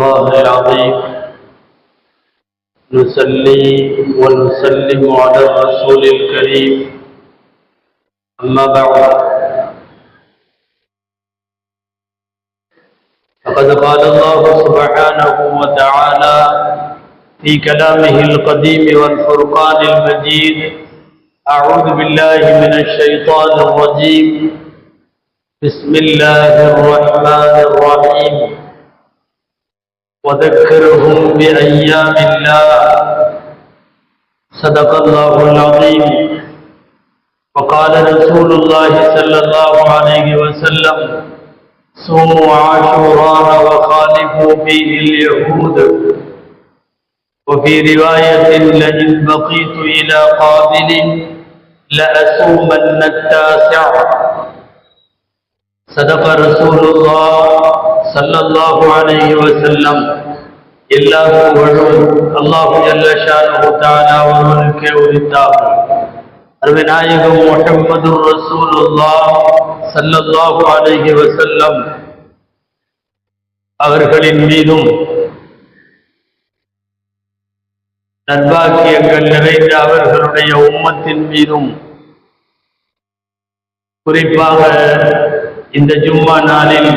الله العظيم. نصلي ونسلم على الرسول الكريم. أما بعد. فقد قال الله سبحانه وتعالى في كلامه القديم والفرقان المجيد أعوذ بالله من الشيطان الرجيم. بسم الله الرحمن الرحيم. وذكرهم بأيام الله. صدق الله العظيم. وقال رسول الله صلى الله عليه وسلم صوموا عاشوراء وخالفوا فيه اليهود. وفي رواية لئن بقيت إلى قابل لأصومن التاسع. صدق رسول الله சல்லல்லாஹு அலைஹி வஸல்லம். எல்லா புகழும் அல்லாஹு ஜல்ல ஷானஹு தஆலா ஒருவனுக்கே உரித்தாகும் அருமை நாயகம் முஹம்மது ரசூலுல்லாஹ் சல்லல்லாஹு அலைஹி வஸல்லம் அவர்களின் மீதும் நன்பாக்கியங்கள் நிறைந்த அவர்களுடைய உம்மத்தின் மீதும் குறிப்பாக இந்த ஜும்மா நாளில்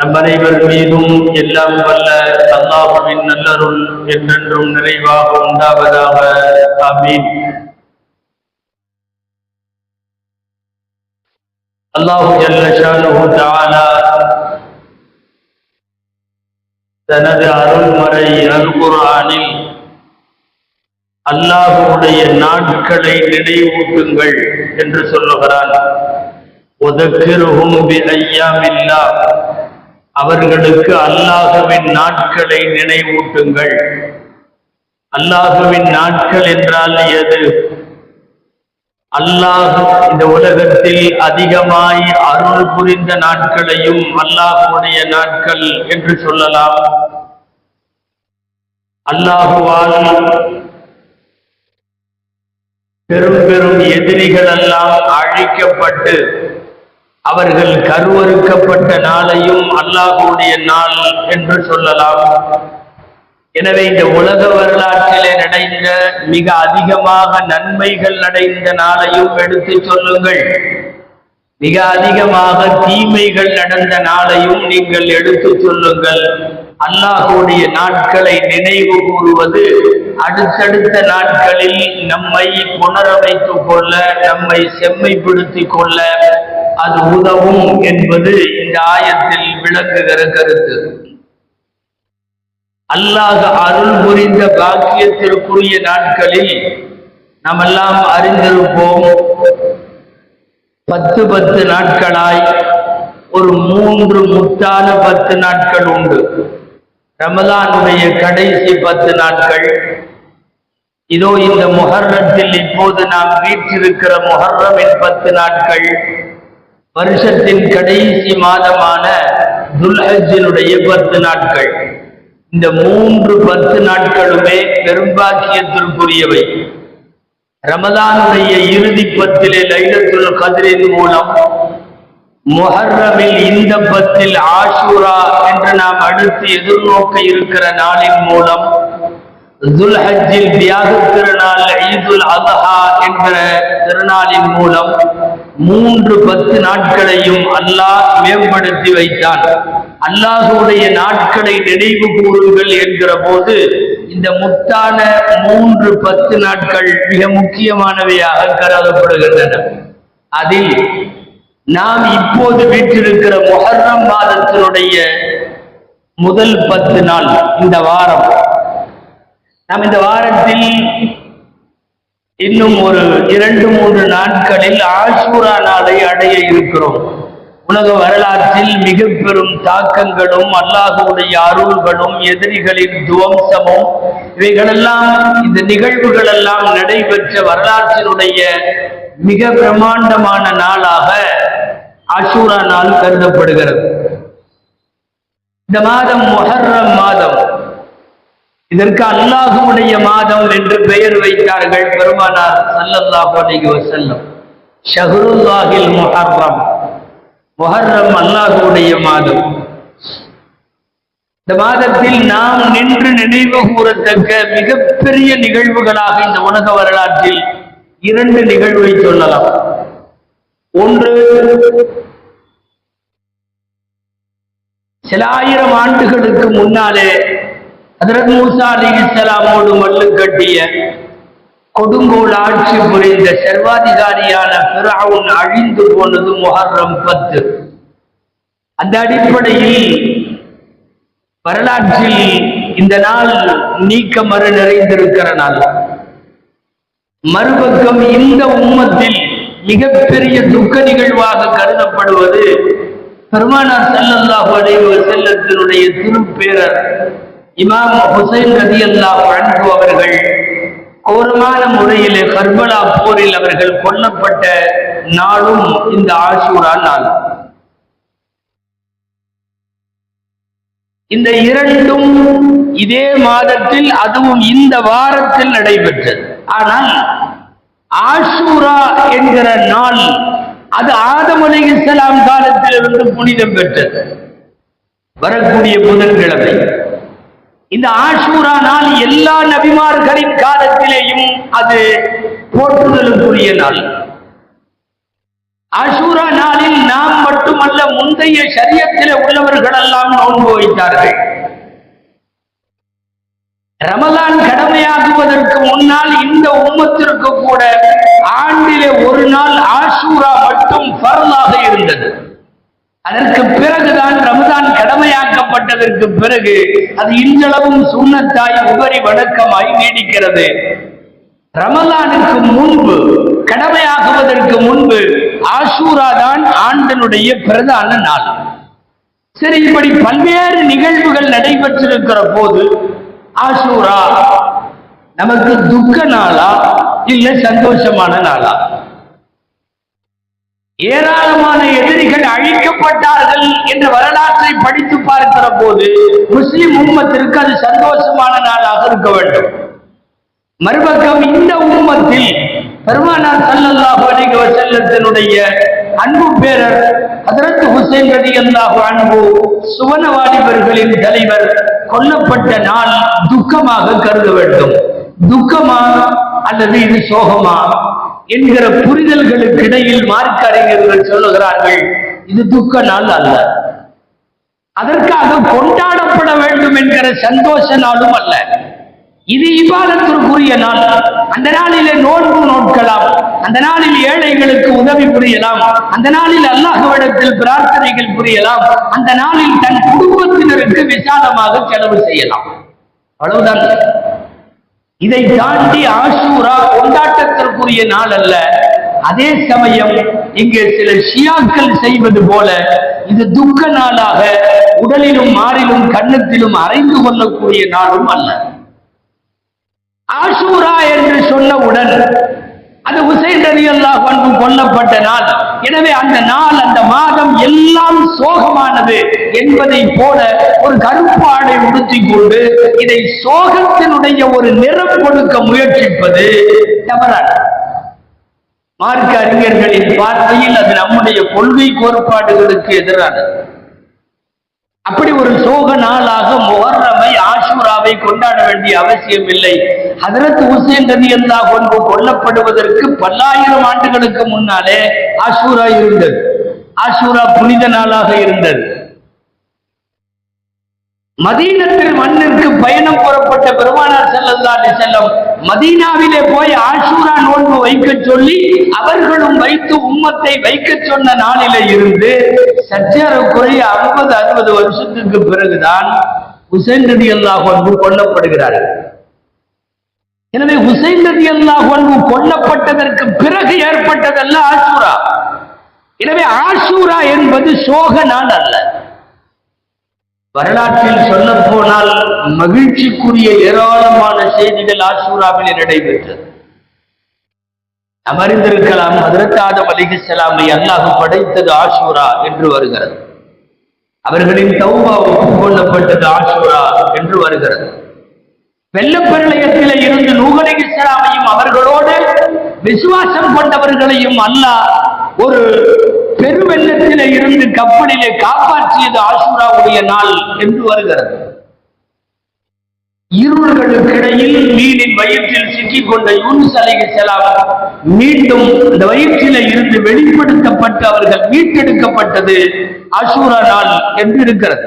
நம் அனைவர் மீதும் எல்லாம் வல்ல அல்லாஹுவின் நல்லருள் என்றென்றும் நிறைவாக உண்டாவதாக. ஆமீன். அல்லாஹு தஆலா தனது அருள்மறை அல் அல்லாஹுடைய நாட்களை நினைவூட்டுங்கள் என்று சொல்லுகிறான். உதக்கிருகும் ஐயாமில்லா அவர்களுக்கு அல்லாஹுவின் நாட்களை நினைவூட்டுங்கள். அல்லாஹுவின் நாட்கள் என்றால் எது? அல்லாஹ் இந்த உலகத்தில் அதிகமாய் அருள் புரிந்த நாட்களையும் அல்லாஹுடைய நாட்கள் என்று சொல்லலாம். அல்லாஹுவால் பெரும் பெரும் எதிரிகள் எல்லாம் அழிக்கப்பட்டு அவர்கள் கருவறுக்கப்பட்ட நாளையும் அல்லாஹுடைய நாள் என்று சொல்லலாம். எனவே இந்த உலக வரலாற்றிலே நடைந்த மிக அதிகமாக நன்மைகள் நடைந்த நாளையும் எடுத்து சொல்லுங்கள். மிக அதிகமாக தீமைகள் நடந்த நாளையும் நீங்கள் எடுத்து சொல்லுங்கள். அல்லாஹுடைய நாட்களை நினைவு கூறுவது அடுத்தடுத்த நாட்களில் நம்மை புனரமைத்துக் கொள்ள நம்மை செம்மைப்படுத்திக் கொள்ள அது உதவும் என்பது இந்த ஆயத்தில் விளக்குகிற கருத்து. அல்லாஹ் அருள் புரிந்த பாக்கியத்திற்குரிய நாட்களில் நாம் எல்லாம் அறிந்திருப்போம். பத்து பத்து நாட்களாய் ஒரு மூன்று முத்தான பத்து நாட்கள் உண்டு. ரமதானுடைய கடைசி பத்து நாட்கள். இதோ இந்த முகர்ணத்தில் இப்போது நாம் வீற்றிருக்கிற முகர்ணமின் பத்து நாட்கள். வருஷத்தின் கடைசி மாதமான துல்ஹஜினுடைய பத்து நாட்கள். இந்த மூன்று பத்து நாட்களுமே பெரும்பாக்கியத்திற்குரியவை ரமதானுடைய இறுதி பத்திலே லைலத்துல் கதிரின் மூலம் முஹர்ரமில் இந்த பத்தில் ஆஷூரா என்று நாம் அடுத்து எதிர்நோக்க இருக்கிற நாளின் மூலம் துல்ஹஜில் தியாக திருநாள் ஈதுல் அல்ஹா என்கிற திருநாளின் மூலம் மூன்று பத்து நாட்களையும் அல்லாஹ் மேம்படுத்தி வைத்தான். அல்லாஹுடைய நாட்களை நினைவு கூறுங்கள் என்கிற போது இந்த முத்தான மூன்று பத்து நாட்கள் மிக முக்கியமானவையாக கருதப்படுகின்றன. அதில் நாம் இப்போது வீற்றிருக்கிற மொஹர்ரம் மாதத்தினுடைய முதல் பத்து நாள் இந்த வாரம். நாம் இந்த வாரத்தில் இன்னும் ஒரு இரண்டு மூன்று நாட்களில் ஆசூரா நாளை அடைய இருக்கிறோம். உலக வரலாற்றில் மிக பெரும் தாக்கங்களும் அல்லாஹுடைய அருள்களும் எதிரிகளின் துவம்சமும் இவைகளெல்லாம் இந்த நிகழ்வுகள் எல்லாம் நடைபெற்ற வரலாற்றினுடைய மிக பிரமாண்டமான நாளாக ஆசூரா நாள் கருதப்படுகிறது. இந்த மாதம் மொஹர்ரம் மாதம். இதற்கு அல்லாஹுடைய மாதம் என்று பெயர் வைத்தார்கள் பெருமானார் சல்லல்லாஹு அலைஹி வஸல்லம். ஷஹ்ருல்லாஹில் முஹர்ரம். முஹர்ரம் அல்லாஹுடைய மாதம். இந்த மாதத்தில் நாம் நின்று நினைவு கூறத்தக்க மிகப்பெரிய நிகழ்வுகளாக இந்த உலக வரலாற்றில் இரண்டு நிகழ்வை சொல்லலாம். ஒன்று சில ஆயிரம் ஆண்டுகளுக்கு முன்னாலே ஹதரத் மூசா அலி இஸ்லாமோடு மல்லு கட்டிய கொடுங்கோல் ஆட்சி புரிந்த சர்வாதிகாரியான பிராவுன் அழிந்து போனது முஹர்ரம் பத்து. அந்த அடிப்படையில் வரலாற்றில் இந்த நாள் நீக்க மறு நிறைந்திருக்கிற நாள். மறுபக்கம் இந்த உம்மத்தில் மிகப்பெரிய துக்க நிகழ்வாக கருதப்படுவது பெருமானார் செல்லல்லாஹு அலைவர் செல்லத்தினுடைய திருப்பேரர் இமாம் ஹுசைன் ரலியல்லாஹு அன்ஹு அவர்கள் கோரமான முறையில் கர்பலா போரில் அவர்கள் கொல்லப்பட்ட நாளும் இந்த ஆசூரா நாள். இந்த இரண்டும் இதே மாதத்தில் அதுவும் இந்த வாரத்தில் நடைபெற்றது. ஆனால் ஆஷூரா என்கிற நாள் அது ஆதம் காலத்தில் காலத்திலிருந்து புனிதம் பெற்றது. வரக்கூடிய புதன்கிழமை. இந்த ஆஷூரா நாள் எல்லா நபிமார்களின் காலத்திலேயும் அது போற்றுதலுக்குரிய நாள். அசூரா நாளில் நாம் மட்டுமல்ல முந்தைய சரியத்தில் உள்ளவர்கள் எல்லாம் நோன்பு வைத்தார்கள். ரமலான் கடமையாகுவதற்கு முன்னால் இந்த உம்மத்திற்கு கூட ஆண்டிலே ஒரு நாள் ஆஷூரா மட்டும் பரலாக இருந்தது. அதற்கு பிறகுதான் ரமதான் கடமையாக்கப்பட்டதற்கு பிறகு அது இன்றளவும் சுண்ணத்தாய் உபரி வணக்கமாய் நீடிக்கிறது. ரமதானுக்கு முன்பு கடமையாகுவதற்கு முன்பு ஆஷூரா தான் ஆண்டனுடைய பிரதான நாள். சரி இப்படி பல்வேறு நிகழ்வுகள் நடைபெற்றிருக்கிற போது ஆஷூரா நமக்கு துக்க நாளா? இல்ல சந்தோஷமான நாளா? ஏராளமான எதிரிகள் அழிக்கப்பட்டார்கள் என்ற வரலாற்றை படித்து பார்க்கிற போது முஸ்லிம் உம்மத்திற்கு அது சந்தோஷமான நாளாக இருக்க வேண்டும். மறுபக்கம் இந்த உம்மத்தில் பெருமானார் சல்லல்லாஹு அலைஹி செல்லத்தினுடைய அன்பு பேரர் ஹஜரத் ஹுசைன் அன்பு அன்ஹு சுவனவாலிபர்களின் தலைவர் கொல்லப்பட்ட நாள் துக்கமாக கருத வேண்டும். துக்கமா அல்லது இது சோகமா? என்கிற புரிதல்களுக்கு இடையில் மார்க்க அறிஞர்கள் சொல்லுகிறார்கள் இது துக்க நாள் அல்ல. அதற்காக கொண்டாடப்பட வேண்டும் என்கிற சந்தோஷ நாளும் அல்ல. இது இபாதத்திற்குரிய நாள். அந்த நாளிலே நோன்பு நோட்கலாம் அந்த நாளில் ஏழைகளுக்கு உதவி புரியலாம். அந்த நாளில் அல்லாஹுவிடத்தில் பிரார்த்தனைகள் புரியலாம். அந்த நாளில் தன் குடும்பத்தினருக்கு விசாலமாக செலவு செய்யலாம். அவ்வளவுதான். இதை தாண்டி ஆசூரா கொண்டாட்டத்திற்குரிய நாள் அல்ல அதே சமயம் இங்கே சில ஷியாக்கள் செய்வது போல இது துக்க நாளாக உடலிலும் மாறிலும் கண்ணத்திலும் அறைந்து கொள்ளக்கூடிய நாளும் அல்ல. ஆசூரா என்று சொன்னவுடன் அது உசைன் ரலி அல்லாஹ் கொல்லப்பட்ட நாள். எனவே அந்த நாள் அந்த மாதம் எல்லாம் சோகமானது என்பதை போல ஒரு கருப்பு ஆடை உடுத்திக் கொண்டு இதை சோகத்தினுடைய ஒரு நிறம் கொடுக்க முயற்சிப்பது தவறான மார்க்க அறிஞர்களின் பார்வையில் அது நம்முடைய கொள்கை கோட்பாடுகளுக்கு எதிரானது. அப்படி ஒரு சோக நாளாக முஹர்ரமை ஆஷூராவை கொண்டாட வேண்டிய அவசியம் இல்லை. ஹதரத் உசேன் ரதி அல்லா கொண்டு கொல்லப்படுவதற்கு பல்லாயிரம் ஆண்டுகளுக்கு முன்னாலே ஆஷூரா இருந்தது. ஆஷூரா புனித நாளாக இருந்தது. மதீனத்தில் மண்ணிற்கு பயணம் புறப்பட்ட பெருமானார் செல்லந்தாண்டி செல்லும் மதீனாவிலே போய் ஆஷூரா நோன்பு வைக்க சொல்லி அவர்களும் வைத்து உம்மத்தை வைக்க சொன்ன நாளிலே இருந்து சற்றேறக்குறைய ஐம்பது அறுபது வருஷத்துக்கு பிறகுதான் ஹுசைன் ரதி அல்லாஹ் அன்பு கொல்லப்படுகிறார்கள். எனவே ஹுசைன் ரதி அல்லாஹ் அன்பு கொல்லப்பட்டதற்கு பிறகு ஏற்பட்டதல்ல ஆசூரா எனவே ஆஷூரா என்பது சோக நாள் அல்ல. வரலாற்றில் சொல்ல போனால் மகிழ்ச்சிக்குரிய ஏராளமான செய்திகள் ஆஷூராவில் நடைபெற்றது. அமர்ந்திருக்கலாம் அறிந்திருக்கலாம் ஹதரத் ஆதம் அலிஹிஸ்ஸலாமை அல்லாஹ் படைத்தது ஆஷூரா என்று வருகிறது. அவர்களின் தௌபா ஒப்புக்கொள்ளப்பட்டது ஆஷூரா என்று வருகிறது. வெள்ளப்பெருளையத்திலே இருந்து நூகலை இஸ்லாமையும் அவர்களோடு விசுவாசம் கொண்டவர்களையும் அல்லாஹ் ஒரு பெருவெள்ளத்திலே இருந்து கப்பலிலே காப்பாற்றியது ஆஷூராவுடைய நாள் என்று வருகிறது. இருள்களுக்கிடையில் மீனின் வயிற்றில் சிக்கிக் கொண்ட யூனுஸ் செலாம் மீண்டும் இந்த வயிற்றில இருந்து வெளிப்படுத்தப்பட்டு அவர்கள் மீட்டெடுக்கப்பட்டது அசூரா நாள் என்று இருக்கிறது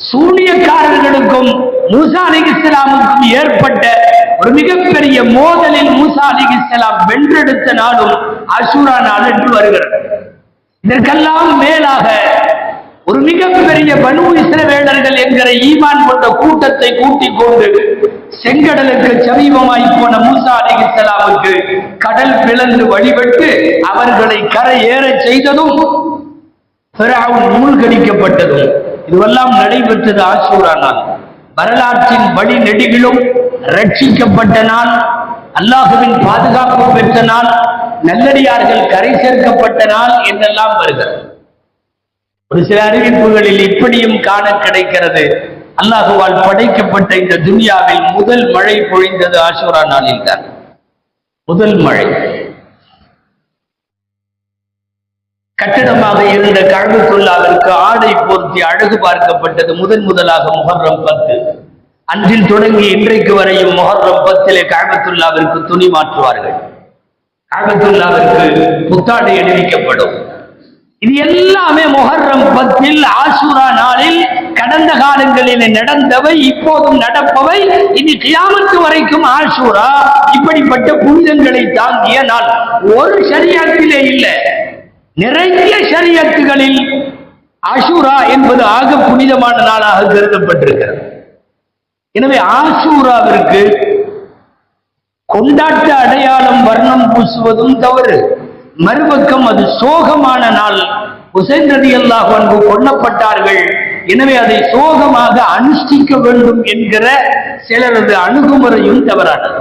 சூனியக்காரர்களுக்கும் மூசா அலிகிஸ்லாமுக்கும் ஏற்பட்ட ஒரு மிகப்பெரிய மோதலில் மூசா அலிகிஸ்லாம் வென்றெடுத்த நாளும் அசூரா நாள் என்று வருகிறது. இதற்கெல்லாம் மேலாக ஒரு மிகப்பெரிய பனு இஸ்ரவேலர்கள் என்கிற ஈமான் கொண்ட கூட்டத்தை கூட்டிக் கொண்டு செங்கடலுக்கு சமீபமாய் போன மூசா அலிகிஸ்லாமுக்கு கடல் பிளந்து வழிபட்டு அவர்களை கரை ஏற செய்ததும் மூழ்கடிக்கப்பட்டதும். இதுவெல்லாம் நடைபெற்றது ஆசூரா நாள். வரலாற்றின் வழி நெடுகிலும் ரட்சிக்கப்பட்ட நாள் அல்லாஹுவின் பாதுகாப்பு பெற்ற நாள் நல்லடியார்கள் கரை சேர்க்கப்பட்ட நாள் என்றெல்லாம் வருகிறது. ஒரு சில அறிவிப்புகளில் இப்படியும் காண கிடைக்கிறது. அல்லாஹுவால் படைக்கப்பட்ட இந்த துனியாவில் முதல் மழை பொழிந்தது ஆசூரா நாளில் தான் முதல் மழை. கட்டிடமாக இருந்த கழகுக்குள்ளாவிற்கு ஆடை போர்த்தி அழகு பார்க்கப்பட்டது முதன் முதலாக முகர்றம் பத்து. அன்றில் தொடங்கி இன்றைக்கு வரையும் முகர்றம் பத்திலே கழகத்துள்ளாவிற்கு துணி மாற்றுவார்கள். கழகத்துள்ளாவிற்கு புத்தாடை அணிவிக்கப்படும். இது எல்லாமே மொஹர்ரம் பத்தில் ஆசூரா நாளில் கடந்த காலங்களில் நடந்தவை இப்போதும் நடப்பவை இனி கியாமத்து வரைக்கும் ஆசூரா இப்படிப்பட்ட புனிதங்களை தாங்கிய நாள். ஒரு சரியத்திலே இல்லை. நிறைய சரியத்துகளில் ஆஷூரா என்பது ஆக புனிதமான நாளாக கருதப்பட்டிருக்கிறது. எனவே ஆஷூராவிற்கு கொண்டாட்ட அடையாளம் வர்ணம் பூசுவதும் தவறு. மறுபக்கம் அது சோகமான நாள். உசைன் ரதி அல்லாஹ் அன்பு கொல்லப்பட்டார்கள். எனவே அதை சோகமாக அனுஷ்டிக்க வேண்டும் என்கிற சிலரது அணுகுமுறையும் தவறானது.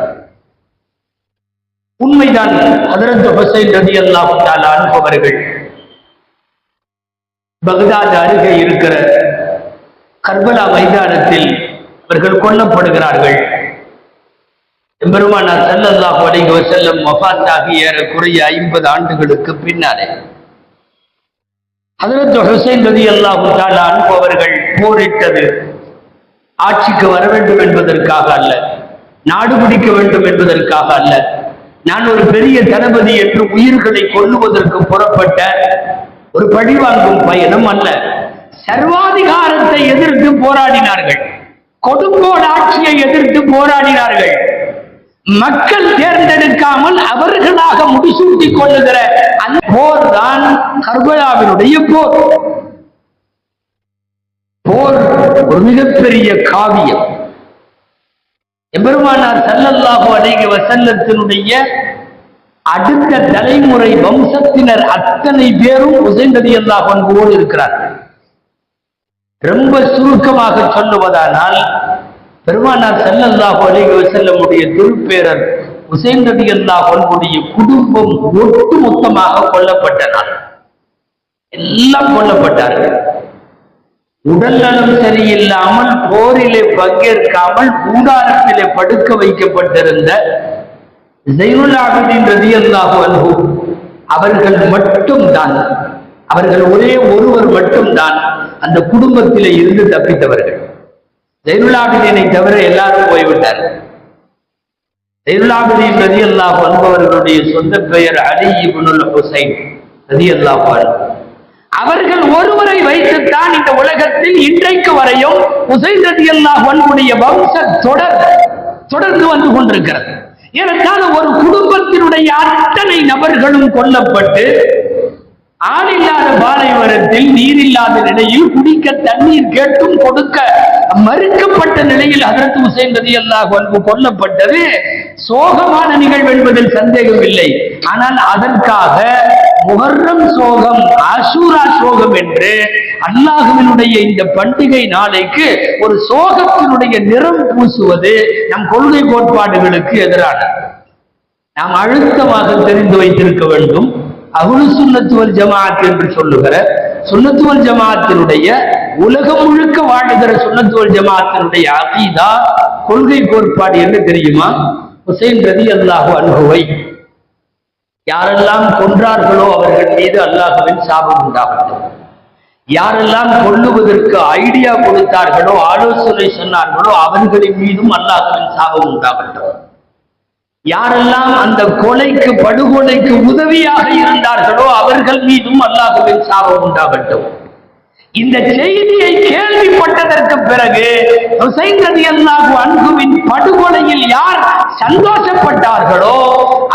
உண்மைதான் ஹதரத் ஹுசைன் ரதி அல்லாஹ் அனுப்பவர்கள் அனுபவர்கள் பகதாத் அருகே இருக்கிற கர்பலா மைதானத்தில் அவர்கள் கொல்லப்படுகிறார்கள். எம்பெருமானார் ஸல்லல்லாஹு அலைஹி செல்லும் வஃபாத்தாகி ஏறக்குறைய ஐம்பது ஆண்டுகளுக்கு பின்னாலே. அதற்கு ஹுசைன் ரதி அல்லாஹு தாலா அனுபவர்கள் போரிட்டது. ஆட்சிக்கு வர வேண்டும் என்பதற்காக அல்ல. நாடு பிடிக்க வேண்டும் என்பதற்காக அல்ல. நான் ஒரு பெரிய தளபதி என்று உயிர்களை கொல்லுவதற்கு புறப்பட்ட ஒரு பழிவாங்கும் பயணம் அல்ல. சர்வாதிகாரத்தை எதிர்த்து போராடினார்கள். கொடுங்கோல் ஆட்சியை எதிர்த்து போராடினார்கள். மக்கள் தேர்ந்தெடுக்காமல் அவர்களாக முடிசூட்டிக் கொள்ளுகிற அந்த போர் தான் கர்பலாவினுடைய போர். போர் ஒரு மிகப்பெரிய காவியம். எபெருமானார் சல்லல்லாஹு அலைஹி வசல்லத்தினுடைய அடுத்த தலைமுறை வம்சத்தினர் அத்தனை பேரும் உசைன் ரலியல்லாஹு அன்ஹுவோடு இருக்கிறார்கள். ரொம்ப சுருக்கமாக சொல்லுவதானால் பெருமானார் ஸல்லல்லாஹு அலைஹி செல்லமுடைய திருப்பேரர் உசைன் ரலியல்லாஹு அன்ஹுடைய குடும்பம் ஒட்டு மொத்தமாக கொல்லப்பட்டனர். எல்லாம் கொல்லப்பட்டார்கள். உடல் நலம் சரியில்லாமல் போரிலே பங்கேற்காமல் கூடாரத்திலே படுக்க வைக்கப்பட்டிருந்த ஜெயினுல் ரதி ரலியல்லாஹு அன்ஹு அவர்கள் மட்டும்தான் அவர்கள் ஒரே ஒருவர் மட்டும்தான் அந்த குடும்பத்திலே இருந்து தப்பித்தவர்கள். ஜெயினுல் தவிர எல்லாரும் போய்விட்டார். ஜெயினுல் ரதி ரலியல்லாஹு அன்ஹு சொந்த பெயர் அலி இபுனுல் ஹுசைன் ரதி அன்ஹு. அவர்கள் ஒருவரை வைத்துத்தான் இந்த உலகத்தில் இன்றைக்கு வரையும் உசைன் ரலியல்லாஹு அன்ஹுடைய வம்ச தொடர் தொடர்ந்து வந்து கொண்டிருக்கிறது. ஏனென்றால் ஒரு குடும்பத்தினுடைய அத்தனை நபர்களும் கொல்லப்பட்டு ஆள் இல்லாத பாலைவனத்தில் நீர் இல்லாத நிலையில் குடிக்க தண்ணீர் கேட்டும் கொடுக்க மறுக்கப்பட்ட நிலையில் அதற்கு ஹுசைன் ரதி அல்லாஹ் அன்பு கொல்லப்பட்டது. சோகமான நிகழ்வு என்பதில் சந்தேகம் இல்லை. ஆனால் அதற்காக முகர்ரம் சோகம் ஆசூரா சோகம் என்று அல்லாஹுவினுடைய இந்த பண்டிகை நாளைக்கு ஒரு சோகத்தினுடைய நிறம் பூசுவது நம் கொள்கை கோட்பாடுகளுக்கு எதிரானது. நாம் அழுத்தமாக தெரிந்து வைத்திருக்க வேண்டும். அகுலு சுன்னத்துவல் ஜமாத் என்று சொல்லுகிற சுன்னத்துவல் ஜமாத்தினுடைய உலகம் முழுக்க வாழுகிற சுன்னத்துவல் ஜமாத்தினுடைய அகீதா கொள்கை கோட்பாடு என்ன தெரியுமா? ஹுசைன் ரதி அல்லாஹு அனுபவை யாரெல்லாம் கொன்றார்களோ அவர்கள் மீது அல்லாஹுவின் சாபம் உண்டாகட்டும். யாரெல்லாம் கொல்லுவதற்கு ஐடியா கொடுத்தார்களோ ஆலோசனை சொன்னார்களோ அவர்களின் மீதும் அல்லாஹுவின் சாபம் உண்டாகட்டும். யாரெல்லாம் அந்த கொலைக்கு படுகொலைக்கு உதவியாக இருந்தார்களோ அவர்கள் மீதும் அல்லாஹுவின் சாபம் உண்டாகட்டும். இந்த செய்தியை கேள்விப்பட்டதற்கு பிறகு ஹுசைன் ரலியல்லாஹு அன்புவின் படுகொலையில் யார் சந்தோஷப்பட்டார்களோ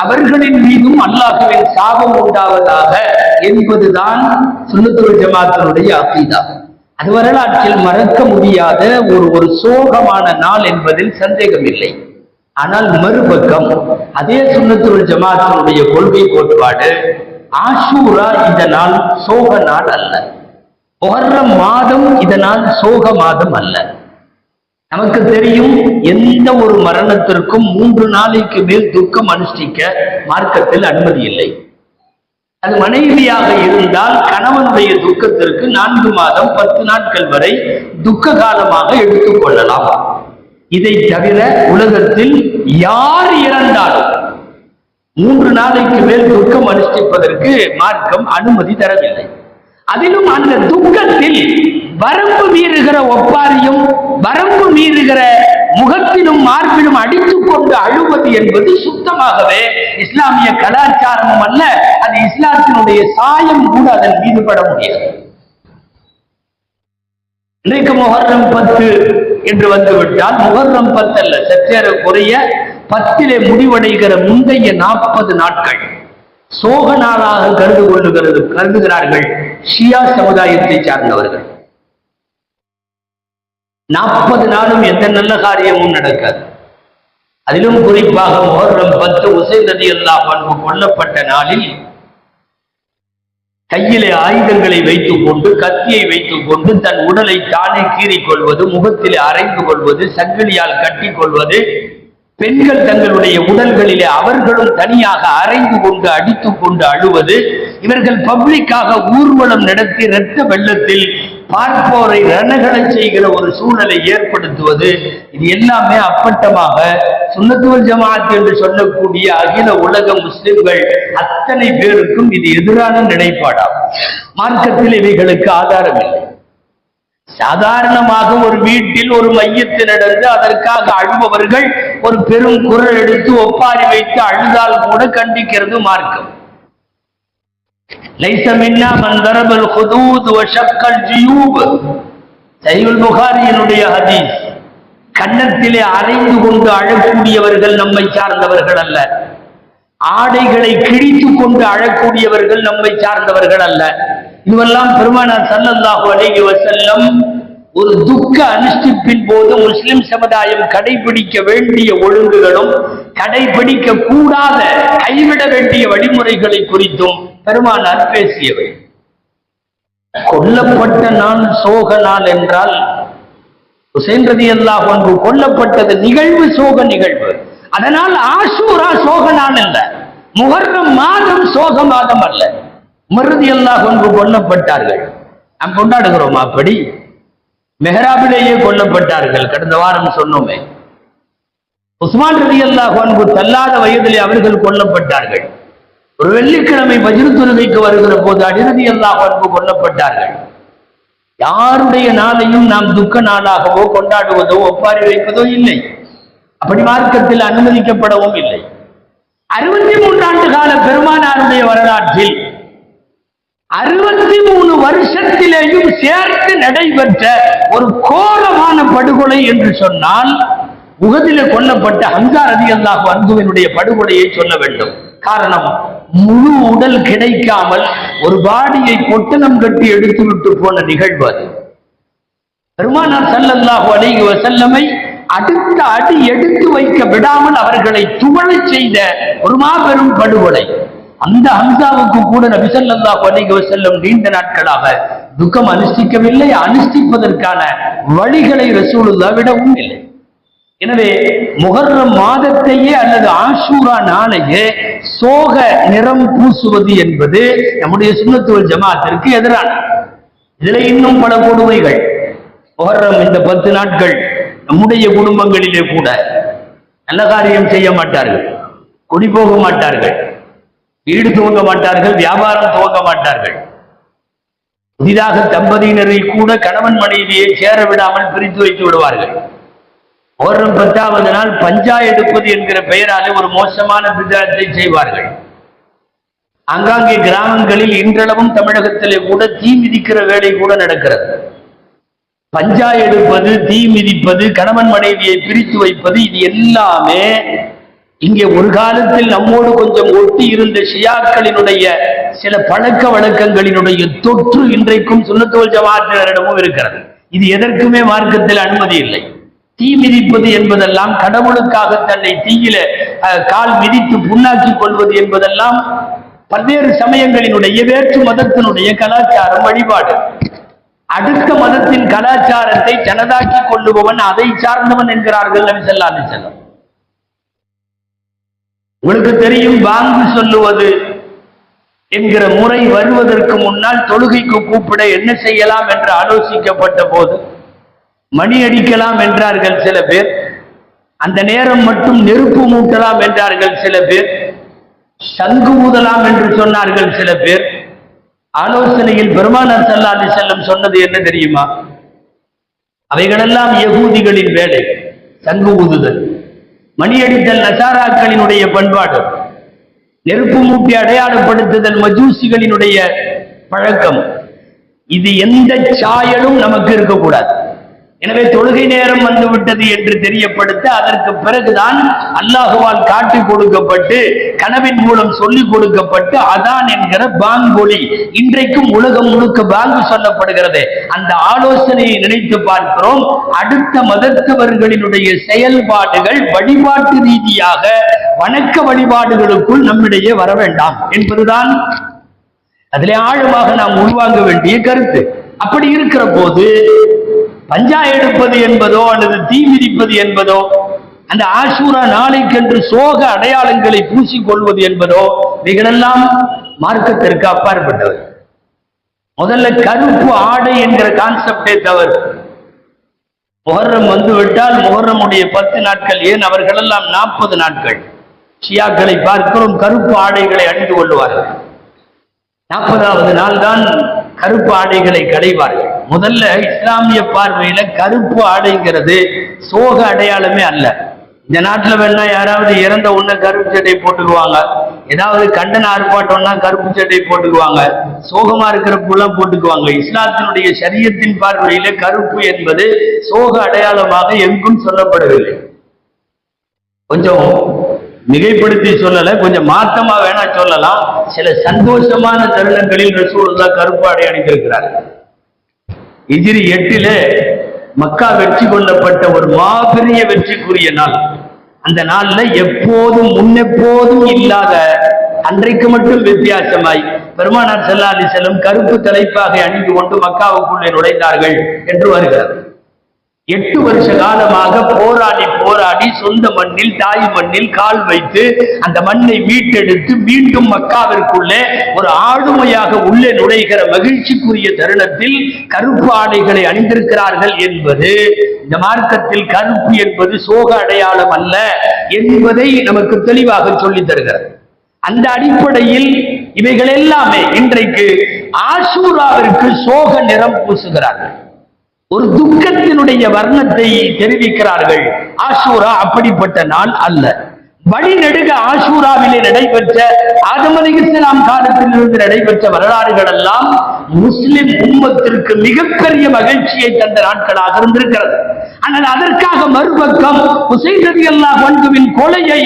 அவர்களின் மீதும் அல்லாஹ்வின் சாபம் உண்டாவதாக என்பதுதான் சுன்னத்துல் ஜமாத்தினுடைய அகீதா. அது வரலாற்றில் மறக்க முடியாத ஒரு ஒரு சோகமான நாள் என்பதில் சந்தேகமில்லை. ஆனால் மறுபக்கம் அதே சுண்ணத்துள் ஜமாத்தினுடைய கொள்கை கோட்பாடு ஆஷூரா இந்த நாள் சோக நாள் அல்ல. முஹர்ரம் மாதம் இதனால் சோக மாதம் அல்ல. நமக்கு தெரியும் எந்த ஒரு மரணத்திற்கும் மூன்று நாளைக்கு மேல் துக்கம் அனுஷ்டிக்க மார்க்கத்தில் அனுமதி இல்லை. அது மனைவியாக இருந்தால் கணவனுடைய துக்கத்திற்கு நான்கு மாதம் பத்து நாட்கள் வரை துக்க காலமாக எடுத்துக் கொள்ளலாம். இதை தவிர உலகத்தில் யார் இறந்தாலும் மூன்று நாளைக்கு மேல் துக்கம் அனுஷ்டிப்பதற்கு மார்க்கம் அனுமதி தரவில்லை. அதிலும் அந்த துக்கத்தில் வரம்பு மீறுகிற ஒப்பாரியும் வரம்பு மீறுகிற முகத்திலும் மார்பிலும் அடித்துக் கொண்டு அழுவது என்பது சுத்தமாகவே இஸ்லாமிய கலாச்சாரமும் அல்ல அது இஸ்லாத்தினுடைய சாயம் கூட அதன் மீது பட முடியாது. இன்றைக்கு முகர்ரம் பத்து என்று வந்துவிட்டால் முகர்ரம் பத்து அல்ல சற்றேற குறைய பத்திலே முடிவடைகிற முந்தைய நாற்பது நாட்கள். சோக நாளாக கருது கொள்ளுகிறது கருதுகிறார்கள் ஷியா சமுதாயத்தை சார்ந்தவர்கள். நாற்பது நாளும் எந்த நல்ல காரியமும் நடக்காது. அதிலும் குறிப்பாக முகர்ரம் பத்து உசை நதி அல்லாஹ் பண்பு கொல்லப்பட்ட நாளில் கையிலே ஆயுதங்களை வைத்துக் கொண்டு கத்தியை வைத்துக் கொண்டு தன் உடலை தானே கீறிக் கொள்வது முகத்திலே அரைந்து கொள்வது சங்கிலியால் கட்டி கொள்வது பெண்கள் தங்களுடைய உடல்களிலே அவர்களும் தனியாக அரைந்து கொண்டு அடித்துக் கொண்டு அழுவது இவர்கள் பப்ளிக்காக ஊர்வலம் நடத்தி இரத்த வெள்ளத்தில் பார்ப்போரை ரணகலை செய்கிற ஒரு சூழலை ஏற்படுத்துவது இது எல்லாமே அப்பட்டமாக சுண்ணத்துவல் ஜமாத் என்று சொல்லக்கூடிய அகில உலக முஸ்லிம்கள் அத்தனை பேருக்கும் இது எதிரான நிலைப்பாடாகும். மார்க்கத்தில் இவைகளுக்கு ஆதாரம் இல்லை சாதாரணமாக ஒரு வீட்டில் ஒரு மையத்தில் நடந்து அதற்காக அழுபவர்கள் ஒரு பெரும் குரல் எடுத்து ஒப்பாரி வைத்து அழுதால் கூட கண்டிக்கிறது மார்க்கம். ليس منا من ضرب الخدود وشق الجيوب. ஜியூப் புகாரியினுடைய ஹதீஸ் கன்னத்திலே அரைந்து கொண்டு அழக்கூடியவர்கள் நம்மை சார்ந்தவர்கள் அல்ல ஆடைகளை கிழித்துக் கொண்டு அழக்கூடியவர்கள் நம்மை சார்ந்தவர்கள் அல்ல இதுவெல்லாம் பெருமானார் சல்லல்லாஹு அலைஹி வசல்லம் ஒரு துக்க அனுஷ்டிப்பின் போது முஸ்லிம் சமுதாயம் கடைபிடிக்க வேண்டிய ஒழுங்குகளும் கடைபிடிக்க கூடாத கைவிட வேண்டிய வழிமுறைகளை குறித்தும் பெருமானார் பேசியவை கொல்லப்பட்ட நான் சோக நாள் என்றால் ஹுசைன் ரதி அல்லாஹ் ஒன்று கொல்லப்பட்டது நிகழ்வு சோக நிகழ்வு. அதனால் ஆஷூரா சோக நாள் அல்ல. முகர்ரம் மாதம் சோக மாதம் அல்ல. மருதி அல்லாஹ் ஒன்று கொல்லப்பட்டார்கள். நாம் கொண்டாடுகிறோம் அப்படி. மெஹராபிலேயே கொல்லப்பட்டார்கள். கடந்த வாரம் சொன்னோமே. உஸ்மான் ரதி அல்லாஹ் ஒன்று தள்ளாத வயதிலே அவர்கள் கொல்லப்பட்டார்கள். ஒரு வெள்ளிக்கிழமை பஜ்ரு தொழுகைக்கு வருகிற போது அடிரதி அல்லாஹ் அன்பு கொல்லப்பட்டார்கள். யாருடைய நாளையும் நாம் துக்க நாளாகவோ கொண்டாடுவதோ ஒப்பாரி வைப்பதோ இல்லை. அப்படி மார்க்கத்தில் அனுமதிக்கப்படவும் இல்லை. அறுபத்தி மூன்றாண்டு கால பெருமானாருடைய வரலாற்றில் அறுபத்தி மூணு வருஷத்திலேயும் சேர்த்து நடைபெற்ற ஒரு கோரமான படுகொலை என்று சொன்னால் உகதில கொல்லப்பட்ட ஹம்சா ரதி அல்லாஹ் அன்புவினுடைய படுகொலையை சொல்ல வேண்டும். காரணம் முழு உடல் கிடைக்காமல் ஒரு பாடியை பொட்டலம் கட்டி எடுத்து விட்டு போன நிகழ்வு அது. பெருமானார் ஸல்லல்லாஹு அலைஹி வசல்லமை அடுத்த அடி எடுத்து வைக்க விடாமல் அவர்களை துவளச் செய்த ஒரு மாபெரும் படுகொலை. அந்த ஹம்சாவுக்கு கூட நபிசல்லா ஸல்லல்லாஹு செல்லும் நீண்ட நாட்களாக துக்கம் அனுஷ்டிக்கவில்லை அனுஷ்டிப்பதற்கான வழிகளை ரசூலுல்லாஹ் விடவும் இல்லை. எனவே முகர்ற மாதத்தையே அல்லது ஆஷூரா நாளையே சோக நிறம் பூசுவது என்பது நம்முடைய சுண்ணத்துவல் ஜமாத்திற்கு எதிரான. இதுல இன்னும் பல கொடுமைகள். முகர்றம் இந்த பத்து நாட்கள் நம்முடைய குடும்பங்களிலே கூட நல்ல காரியம் செய்ய மாட்டார்கள். குடி போக மாட்டார்கள். வீடு துவங்க மாட்டார்கள். வியாபாரம் துவங்க மாட்டார்கள். புதிதாக தம்பதியினரை கூட கணவன் மனைவியை சேர விடாமல் பிரித்து வைத்து விடுவார்கள். ஒரு பத்தாவது நாள் பஞ்சா எடுப்பது என்கிற பெயராலே ஒரு மோசமான பிதாத்தை செய்வார்கள். அங்காங்கே கிராமங்களில் இன்றளவும் தமிழகத்திலே கூட தீ மிதிக்கிற வேலை கூட நடக்கிறது. பஞ்சா எடுப்பது தீ மிதிப்பது கணவன் மனைவியை பிரித்து வைப்பது இது எல்லாமே இங்கே ஒரு காலத்தில் நம்மோடு கொஞ்சம் ஒட்டி இருந்த ஷியாக்களினுடைய சில பழக்க வழக்கங்களினுடைய தொற்று இன்றைக்கும் சுண்ணத்தோல் ஜமாத்தினரிடமும் இருக்கிறது. இது எதற்குமே மார்க்கத்தில் அனுமதி இல்லை. தீ மிதிப்பது என்பதெல்லாம் கடவுளுக்காக தன்னை தீயில கால் மிதித்து புண்ணாக்கிக் கொள்வது என்பதெல்லாம் பல்வேறு சமயங்களினுடைய வேற்று மதத்தினுடைய கலாச்சாரம் வழிபாடு. அடுத்த மதத்தின் கலாச்சாரத்தை தனதாக்கி கொள்ளுபவன் அதை சார்ந்தவன் என்கிறார்கள் நபி ஸல்லல்லாஹு செல்லம் உங்களுக்கு தெரியும் பாங்கு சொல்லுவது என்கிற முறை வருவதற்கு முன்னால் தொழுகைக்கு கூப்பிட என்ன செய்யலாம் என்று ஆலோசிக்கப்பட்ட போது மணி அடிக்கலாம் என்றார்கள் சில பேர். அந்த நேரம் மட்டும் நெருப்பு மூட்டலாம் என்றார்கள் சில பேர். சங்கு ஊதலாம் என்று சொன்னார்கள் சில பேர். ஆலோசனையில் பெருமானார் ஸல்லல்லாஹு செல்லம் சொன்னது என்ன தெரியுமா? அவைகளெல்லாம் யகூதிகளின் வேலை சங்கு ஊதுதல். மணியடித்தல் நசாராக்களினுடைய பண்பாடு. நெருப்பு மூட்டி அடையாளப்படுத்துதல் மஜூசிகளினுடைய பழக்கம். இது எந்த சாயலும் நமக்கு இருக்கக்கூடாது. எனவே தொழுகை நேரம் வந்துவிட்டது என்று தெரியப்படுத்த அதற்கு பிறகுதான் அல்லாஹுவால் காட்டி கொடுக்கப்பட்டு கனவின் மூலம் சொல்லிக் கொடுக்கப்பட்டு அதான் என்கிற பாங்கொலி. இன்றைக்கும் உலகம் முழுக்க பாங்கு சொல்லப்படுகிறது. அந்த ஆலோசனையை நினைத்து பார்க்கிறோம். அடுத்த மதத்தவர்களினுடைய செயல்பாடுகள் வழிபாட்டு ரீதியாக வணக்க வழிபாடுகளுக்குள் நம்மிடையே வர வேண்டாம் என்பதுதான் அதிலே ஆழமாக நாம் உள்வாங்க வேண்டிய கருத்து. அப்படி இருக்கிற போது பஞ்சா எடுப்பது என்பதோ அல்லது தீ மிதிப்பது என்பதோ அந்த ஆசூரா நாளைக்கென்று சோக அடையாளங்களை பூசிக்கொள்வது என்பதோ இவைகளெல்லாம் மார்க்கத்திற்கு அப்பாற்பட்டது முதல்ல கருப்பு ஆடை என்கிற கான்செப்டே தவறு. முகர்ரம் வந்து விட்டால் முகர்ரமுடைய பத்து நாட்கள் ஏன் அவர்களெல்லாம் நாற்பது நாட்கள்? ஷியாக்களை பார்க்கிறோம் கருப்பு ஆடைகளை அணிந்து கொள்வார்கள். நாற்பதாவது நாள் தான் கருப்பு ஆடைகளை கடைவார்கள். முதல்ல இஸ்லாமிய பார்வையில கருப்பு ஆடைங்கிறது சோக அடையாளமே அல்ல. இந்த நாட்டுல வேணா யாராவது இறந்த உடனே கருப்பு சட்டை போட்டுக்குவாங்க. ஏதாவது கண்டன ஆர்ப்பாட்டம்னா கருப்பு சட்டை போட்டுக்குவாங்க. சோகமா இருக்கிறப்பெல்லாம் போட்டுக்குவாங்க. இஸ்லாத்தினுடைய சரியத்தின் பார்வையில கருப்பு என்பது சோக அடையாளமாக எங்கும் சொல்லப்படவில்லை. கொஞ்சம் மிகைப்படுத்தி சொல்லலை கொஞ்சம் மாத்தமா வேணா சொல்லலாம். சில சந்தோஷமான தருணங்களில் ரசூலுல்லா கருப்பு ஆடை அணிந்திருக்கிறார். இஜிரி எட்டிலே மக்கா வெற்றி கொள்ளப்பட்ட ஒரு மாபெரிய வெற்றிக்குரிய நாள். அந்த நாள்ல எப்போதும் முன்னெப்போதும் இல்லாத அன்றைக்கு மட்டும் வித்தியாசமாய் பெருமானார் ஸல்லல்லாஹு செல்லும் கருப்பு தலைப்பாகை அணிந்து கொண்டு மக்காவுக்குள்ளே நுழைந்தார்கள் என்று வருகிறார். எட்டு வருஷ காலமாக போராடி போராடி சொந்த மண்ணில் தாய் மண்ணில் கால் வைத்து அந்த மண்ணை மீட்டெடுத்து மீண்டும் மக்காவிற்குள்ளே ஒரு ஆளுமையாக உள்ளே நுழைகிற மகிழ்ச்சிக்குரிய தருணத்தில் கருப்பு ஆடைகளை அணிந்திருக்கிறார்கள் என்பது இந்த மார்க்கத்தில் கருப்பு என்பது சோக அடையாளம் அல்ல என்பதை நமக்கு தெளிவாக சொல்லித் தருகிறது. அந்த அடிப்படையில் இவைகள் எல்லாமே இன்றைக்கு ஆசூராவிற்கு சோக நிறம் பூசுகிறார்கள். ஒரு துக்கத்தினுடைய வர்ணத்தை தெரிவிக்கிறார்கள். ஆஷூரா அப்படிப்பட்ட நாள் அல்ல. வழிநெடுக ஆசூராவிலே நடைபெற்ற ஆதமதி இஸ்லாம் காலத்தில் காலத்திலிருந்து நடைபெற்ற வரலாறுகள் எல்லாம் முஸ்லிம் உம்மத்திற்கு மிகப்பெரிய மகிழ்ச்சியை தந்த நாட்களாக இருந்திருக்கிறது. ஆனால் அதற்காக மறுபக்கம் ஹுசைன் அல்லா அன்ஹுவின் கொலையை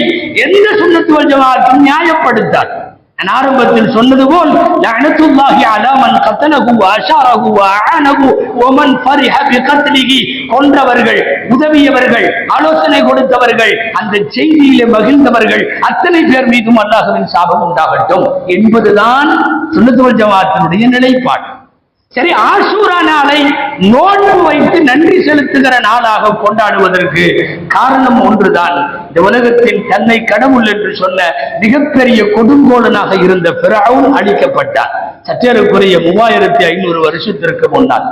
எந்த சுண்ணத்துவ ஜமாத்தும் நியாயப்படுத்தார் நான் ஆரம்பத்தில் சொன்னது போல் லஅனத்துல்லாஹி அலா மன் கத்தலஹு வ அஷாரஹு வ அஅனஹு வ மன் ஃபரிஹ பிகத்லிஹி கொன்றவர்கள் உதவியவர்கள் ஆலோசனை கொடுத்தவர்கள் அந்த செய்தியிலே மகிழ்ந்தவர்கள் அத்தனை பேர் மீதும் அல்லாஹ்வின் சாபம் உண்டாகட்டும். என்பதுதான் சுன்னத்துல் ஜமாத்தினுடைய நிலைப்பாடு. சரி ஆசூரா நாளை நோன்பு வைத்து நன்றி செலுத்துகிற நாளாக கொண்டாடுவதற்கு காரணம் ஒன்றுதான். இந்த உலகத்தில் தன்னை கடவுள் என்று சொன்ன மிகப்பெரிய கொடுங்கோலனாக இருந்த பிறவும் அழிக்கப்பட்டார் சற்றேறக்குரிய மூவாயிரத்தி ஐநூறு வருஷத்திற்கு முன்னால்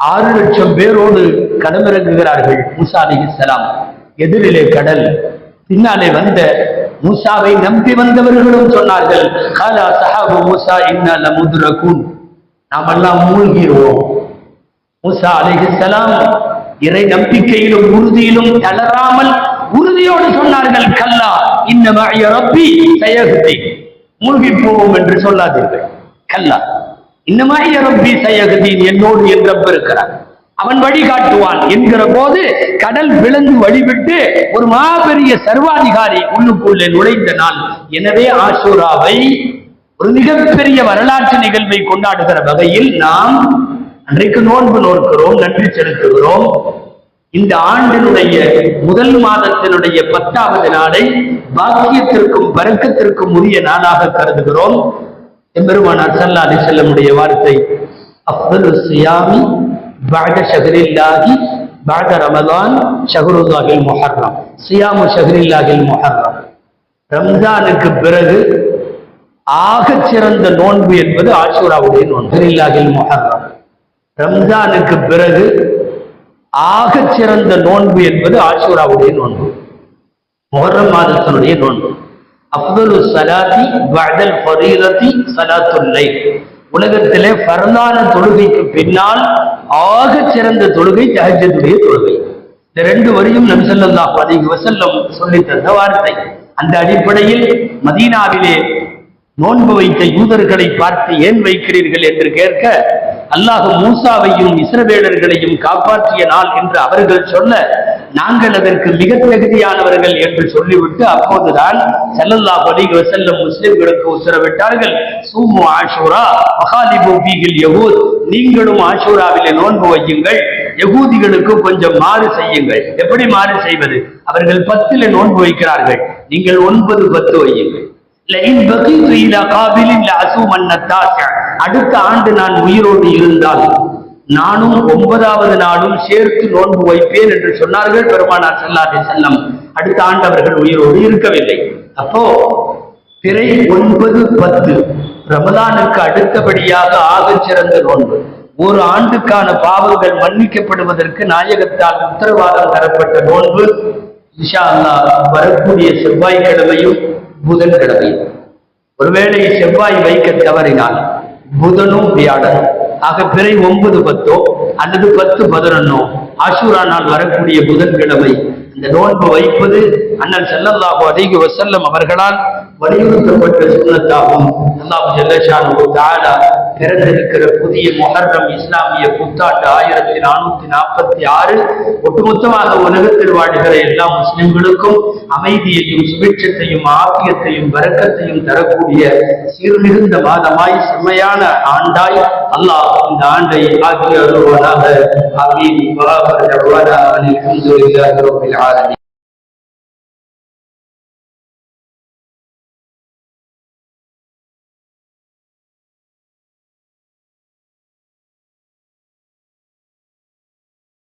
ஆறு லட்சம் பேரோடு களமிறங்குகிறார்கள் மூசா அலிஹிஸ்ஸலாம் எதிரிலே கடல் பின்னாலே வந்த மூசாவை நம்பி வந்தவர்களும் சொன்னார்கள் காலா மூசா இன்னா லமுத்ரகூன். நாம் எல்லாம் மூழ்கிடுவோம் மூசா அலிஹலாம் இறை நம்பிக்கையிலும் உறுதியிலும் தளராமல் உறுதியோடு சொன்னார்கள் கல்லா இந்த ரப்பி சயகுதி மூழ்கி போவோம் என்று சொல்லாதீர்கள். கல்லா இந்த மழைய ரப்பி சயகுதி என்னோடு என் ரப்ப இருக்கிறான் அவன் வழிகாட்டுவான் என்கிற போது கடல் விழுந்து வழிவிட்டு ஒரு மாபெரிய சர்வாதிகாரி உள்ளுக்குள்ளே நுழைந்த நாள். எனவே ஆசூராவை ஒரு மிகப்பெரிய வரலாற்று நிகழ்வை கொண்டாடுகிற வகையில் நாம் அன்றைக்கு நோன்பு நோக்கிறோம் நன்றி செலுத்துகிறோம். இந்த ஆண்டினுடைய முதல் மாதத்தினுடைய பத்தாவது நாளை பாக்கியத்திற்கும் பறக்கத்திற்கும் உரிய நாளாக கருதுகிறோம். எம்பெருமானார் சல்லா அலி செல்லமுடைய வார்த்தை அப்தல் சியாமி பாக ஷஹரில்லாஹி பாக ரமதான் ஷஹருல்லாகில் மொஹர்ராம். சியாமு ஷஹரில்லாகில் மொஹர்ராம். ரம்ஜானுக்கு பிறகு ஆகச் சிறந்த நோன்பு என்பது ஆஷூராவுடைய நோன்பு. ஷஹரில்லாஹில் முஹர்ரம். ரம்ஜானுக்கு பிறகு ஆகச் சிறந்த நோன்பு என்பது ஆஷூராவுடைய நோன்பு. முஹர்ரம் மாதத்தினுடைய நோன்பு. அப்துல் சலாத்தி பஅதல் ஃபரீலத்தி சலாத்துல் லைல். உலகத்திலே பரந்தான தொழுகைக்கு பின்னால் ஆகச் சிறந்த தொழுகை தஹஜ்ஜுடைய தொழுகை. இந்த ரெண்டு வரியும் நபி ஸல்லல்லாஹு அலைஹி வஸல்லம் சொல்லித் தந்த வார்த்தை. அந்த அடிப்படையில் மதீனாவிலே நோன்பு வைத்த யூதர்களை பார்த்து ஏன் வைக்கிறீர்கள் என்று கேட்க அல்லாஹ் மூசாவையும் இஸ்ரவேலர்களையும் காப்பாற்றிய நாள் என்று அவர்கள் சொல்ல நாங்கள் அதற்கு மிக தகுதியானவர்கள் என்று சொல்லிவிட்டு அப்போதுதான் செல்லல்லா அலைஹி செல்லும் முஸ்லிம்களுக்கு உத்தரவிட்டார்கள். சூமு ஆஷூரா மகாலிபு யகூத். நீங்களும் ஆஷூராவிலே நோன்பு வையுங்கள். யகூதிகளுக்கு கொஞ்சம் மாறு செய்யுங்கள். எப்படி மாறு செய்வது? அவர்கள் பத்துல நோன்பு வைக்கிறார்கள். நீங்கள் ஒன்பது பத்து வையுங்கள். அடுத்த ஆண்டு நான் உயிரோடு இருந்தால் நானும் ஒன்பதாவது நாளும் சேர்த்து நோன்பு வைப்பேன் என்று சொன்னார்கள் பெருமானார் செல்லாதே செல்லம் அடுத்த ஆண்டு அவர்கள் உயிரோடு இருக்கவில்லை. அப்போ பிறை ஒன்பது பத்து. ரமலானுக்கு அடுத்தபடியாக ஆக சிறந்த நோன்பு. ஒரு ஆண்டுக்கான பாவங்கள் மன்னிக்கப்படுவதற்கு நாயகத்தால் உத்தரவாதம் தரப்பட்ட நோன்பு. இஷா அல்லா வரக்கூடிய செவ்வாய்க்கிழமையும் புதன்கிழமையும் ஒருவேளை செவ்வாய் வைக்க தவறினால் புதனும் வியாழன் ஆக பிறை ஒன்பது பத்தோ அல்லது பத்து பதினொன்னோ அசுரானால் நாள் வரக்கூடிய புதன்கிழமை இந்த நோன்பு வைப்பது அண்ணன் ஸல்லல்லாஹு அதிக செல்லம் அவர்களால் வலியுறுத்தப்பட்ட சுண்ணத்தாகும். அல்லாஹ் ஜெல்லஷானு தாடா பிறந்திருக்கிற புதிய முஹர்ரம் இஸ்லாமிய புத்தாண்டு ஆயிரத்தி நானூத்தி நாற்பத்தி ஆறு ஒட்டுமொத்தமாக உலகத்தில் வாழ்கிற எல்லா முஸ்லிம்களுக்கும் அமைதியையும் சுபிட்சத்தையும் ஆக்கியத்தையும் வரக்கத்தையும் தரக்கூடிய சீர்மிகுந்த மாதமாய் செம்மையான ஆண்டாய் அல்லாஹ் இந்த ஆண்டை ஆக்கி அருள்வானாக. ஆமீன். fare